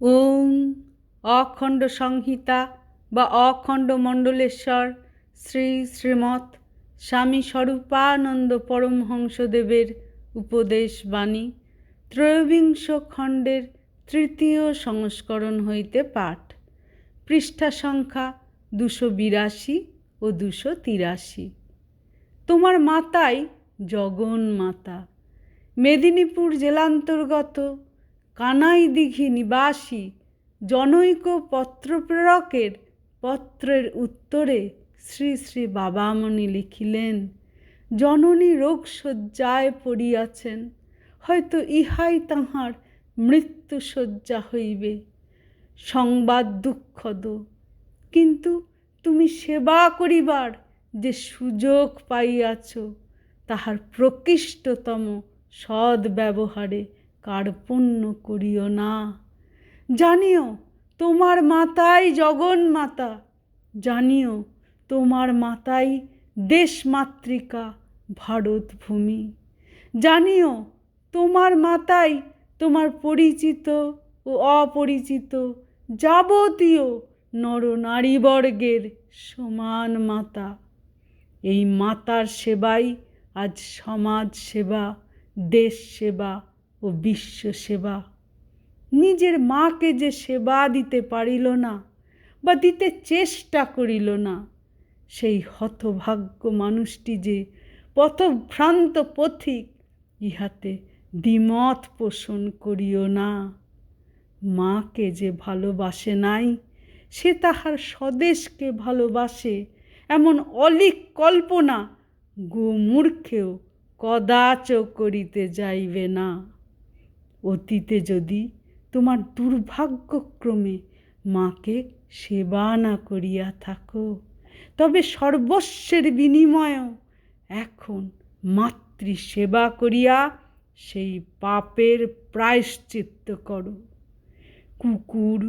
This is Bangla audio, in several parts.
ওং অখণ্ড সংহিতা বা অখণ্ড মণ্ডলেশ্বর শ্রী শ্রীমৎ স্বামী স্বরূপানন্দ পরমহংসদেবের উপদেশ বাণী ত্রয়োবিংশ খণ্ডের তৃতীয় সংস্করণ হইতে পাঠ। পৃষ্ঠা সংখ্যা দুশো বিরাশি ও দুশো তিরাশি। তোমার মাতাই জগন মাতা। মেদিনীপুর জেলান্তর্গত কানাই দিঘি নিবাসী জনৈক পত্রপ্রেরকের পত্রের উত্তরে শ্রী শ্রী বাবামণি লিখিলেন, জননী রোগশয্যায় পড়িয়াছেন, হয়তো ইহাই তাহার মৃত্যুশয্যা হইবে। সংবাদ দুঃখদ কিন্তু তুমি সেবা করিবার যে সুযোগ পাইয়াছ, তাহার প্রকৃষ্টতম সদ্ব্যবহারে কার্পণ্য করিও না। জানিও, তোমার মাতাই জগন মাতা। জানিও, তোমার মাতাই দেশমাতৃকা ভারত ভূমি। জানিও, তোমার মাতাই তোমার পরিচিত ও অপরিচিত যাবতীয় নরনারীবর্গের সমান মাতা। এই মাতার সেবাই আজ সমাজ সেবা, দেশ সেবা। ও বিশ্ব সেবা। নিজের মাকে যে সেবা দিতে পারিল না বা দিতে চেষ্টা করিল না, সেই হতভাগ্য মানুষটি যে পথভ্রান্ত পথিক, ইহাতে দ্বিমত পোষণ করিও না। মাকে যে ভালোবাসে নাই, সে তাহার স্বদেশকে ভালোবাসে, এমন অলিক কল্পনা গোমূর্খেও কদাচ করিতে যাইবে না। অতীতে যদি তোমার দুর্ভাগ্যক্রমে মাকে সেবা না করিয়া থাকো, তবে সর্বস্বের বিনিময়েও এখন মাতৃ সেবা করিয়া সেই পাপের প্রায়শ্চিত্ত করো। কুকুর,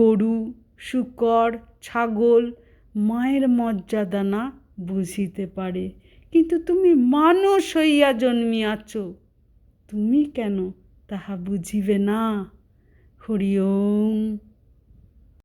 গরু, শুকর, ছাগল মায়ের মর্যাদা না বুঝিতে পারে, কিন্তু তুমি মানুষ হইয়া জন্মিয়াছ, তুমি কেন তাহা বুঝিবে না। হরি ওম।